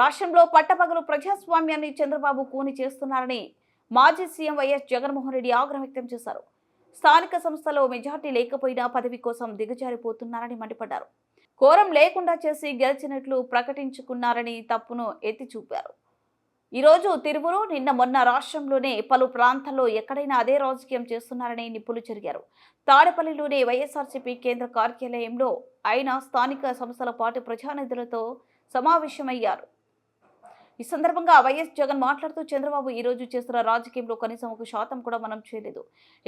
రాష్ట్రంలో పట్టపగలు ప్రజాస్వామ్యాన్ని చంద్రబాబు కూని చేస్తున్నారని మాజీ సీఎం వైఎస్ జగన్మోహన్ రెడ్డి ఆగ్రహం వ్యక్తం చేశారు. స్థానిక సంస్థలో మెజార్టీ లేకపోయినా పదవి కోసం దిగజారిపోతున్నారని మండిపడ్డారు. కోరం లేకుండా చేసి గెలిచినట్లు ప్రకటించుకున్నారని తప్పును ఎత్తి చూపారు. ఈరోజు తిరువురు నిన్న మొన్న రాష్ట్రంలోనే పలు ప్రాంతాల్లో ఎక్కడైనా అదే రాజకీయం చేస్తున్నారని నిప్పులు చెరిగారు. తాడేపల్లిలోనే వైఎస్ఆర్సీపీ కేంద్ర కార్యాలయంలో ఆయన స్థానిక సంస్థల పాటు ప్రజానిధులతో సమావేశమయ్యారు. ఈ సందర్భంగా వైఎస్ జగన్ మాట్లాడుతూ చంద్రబాబు ఈ రోజు చేస్తున్న రాజకీయంలో కనీసం ఒక శాతం కూడా మనం చేయలేదు.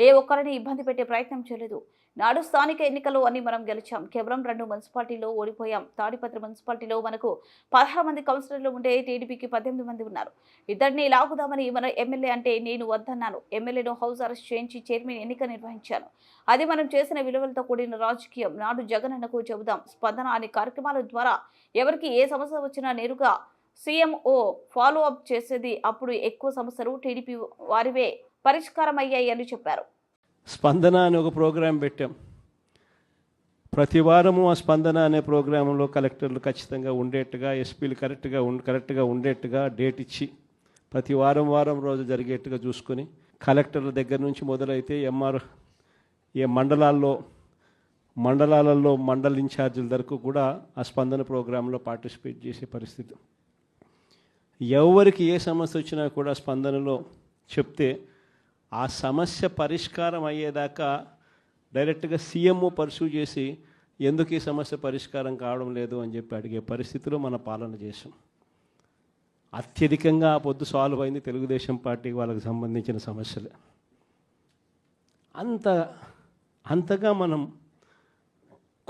ఏ ఒక్కరిని ఇబ్బంది పెట్టే ప్రయత్నం చేయలేదు. నాడు స్థానిక ఎన్నికల్లో అన్ని మనం గెలిచాం. కేవలం రెండు మున్సిపాలిటీలో ఓడిపోయాం. తాడిపత్రి మున్సిపాలిటీలో మనకు పదహారు మంది కౌన్సిలర్లు ఉంటే టీడీపీకి పద్దెనిమిది మంది ఉన్నారు. ఇద్దరిని లాగుదామని మన ఎమ్మెల్యే అంటే నేను వద్దన్నాను. ఎమ్మెల్యేను హౌస్ అరెస్ట్ చేయించి చైర్మన్ ఎన్నిక నిర్వహించాను. అది మనం చేసిన విలువలతో కూడిన రాజకీయం. నాడు జగన్ అన్నకు చెబుదాం. స్పందన అనే కార్యక్రమాల ద్వారా ఎవరికి ఏ సమస్య వచ్చినా నేరుగా సీఎంఓ ఫాలో అప్ చేసేది అప్పుడు ఎక్కువ సమస్యలు టీడీపీ వారివే పరిష్కారం అయ్యాయి అని చెప్పారు. స్పందన అనే ఒక ప్రోగ్రాం పెట్టాం. ప్రతి వారము ఆ స్పందన అనే ప్రోగ్రాంలో కలెక్టర్లు ఖచ్చితంగా ఉండేట్టుగా ఎస్పీలు కరెక్ట్గా ఉండి కరెక్ట్గా ఉండేట్టుగా డేట్ ఇచ్చి ప్రతి వారం వారం రోజు జరిగేట్టుగా చూసుకొని కలెక్టర్ల దగ్గర నుంచి మొదలైతే ఎంఆర్ ఏ మండలాల్లో మండలాలలో మండల ఇన్ఛార్జీల వరకు కూడా ఆ స్పందన ప్రోగ్రాంలో పార్టిసిపేట్ చేసే పరిస్థితి. ఎవరికి ఏ సమస్య వచ్చినా కూడా స్పందనలో చెప్తే ఆ సమస్య పరిష్కారం అయ్యేదాకా డైరెక్ట్గా సీఎంఓ పర్సూ చేసి ఎందుకు ఈ సమస్య పరిష్కారం కావడం లేదు అని చెప్పి అడిగే పరిస్థితిలో మన పాలన చేసాం అత్యధికంగా ఆ పొద్దు సాల్వ్ అయింది తెలుగుదేశం పార్టీకి వాళ్ళకి సంబంధించిన సమస్యలే. అంత అంతగా మనం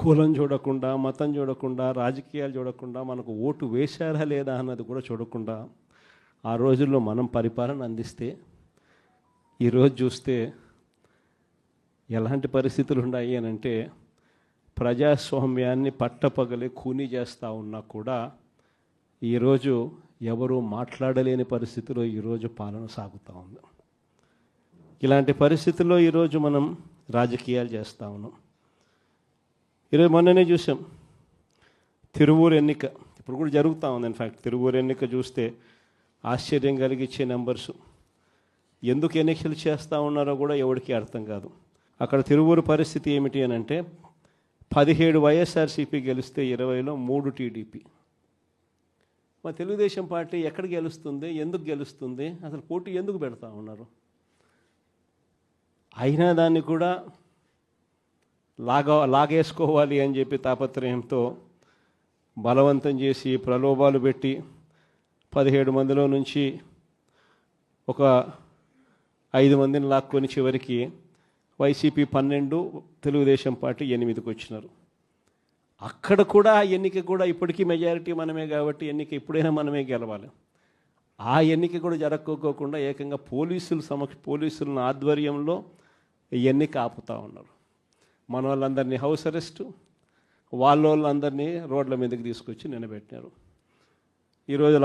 కులం చూడకుండా మతం చూడకుండా రాజకీయాలు చూడకుండా మనకు ఓటు వేశారా లేదా అన్నది కూడా చూడకుండా ఆ రోజుల్లో మనం పరిపాలన అందిస్తే ఈరోజు చూస్తే ఎలాంటి పరిస్థితులు ఉన్నాయి అని అంటే ప్రజాస్వామ్యాన్ని పట్టపగలే కూని చేస్తూ ఉన్నా కూడా ఈరోజు ఎవరు మాట్లాడలేని పరిస్థితిలో ఈరోజు పాలన సాగుతూ ఉంది. ఇలాంటి పరిస్థితుల్లో ఈరోజు మనం రాజకీయాలు చేస్తూ ఉన్నాం. ఈరోజు మొన్ననే చూసాం. తిరువూరు ఎన్నిక. ఇప్పుడు కూడా జరుగుతూ ఉంది ఇన్ఫ్యాక్ట్ తిరువూరు ఎన్నిక చూస్తే ఆశ్చర్యం కలిగించే నెంబర్స్ ఎందుకు ఎన్నికలు చేస్తూ ఉన్నారో కూడా ఎవరికి అర్థం కాదు. అక్కడ తిరువూరు పరిస్థితి ఏమిటి అని అంటే పదిహేడు వైఎస్ఆర్సీపీ గెలిస్తే ఇరవైలో మూడు టీడీపీ. మా తెలుగుదేశం పార్టీ ఎక్కడ గెలుస్తుంది ఎందుకు గెలుస్తుంది అసలు పోటీ ఎందుకు పెడతా ఉన్నారు? అయినా దాన్ని కూడా లాగా లాగేసుకోవాలి అని చెప్పి తాపత్రయంతో బలవంతం చేసి ప్రలోభాలు పెట్టి పదిహేడు మందిలో నుంచి ఒక ఐదు మందిని లాక్కొని చివరికి వైసీపీ పన్నెండు తెలుగుదేశం పార్టీ ఎనిమిదికి వచ్చినారు. అక్కడ కూడా ఆ ఎన్నిక కూడా ఇప్పటికీ మెజారిటీ మనమే కాబట్టి ఎన్నిక ఎప్పుడైనా మనమే గెలవాలి. ఆ ఎన్నిక కూడా జరక్కోకోకుండా ఏకంగా పోలీసులు సమక్ష పోలీసుల ఆధ్వర్యంలో ఎన్నిక ఆపుతా ఉన్నారు. మన వాళ్ళందరినీ హౌస్ అరెస్టు వాళ్ళ వాళ్ళందరినీ రోడ్ల మీదకి తీసుకొచ్చి నిలబెట్టినారు. ఈరోజు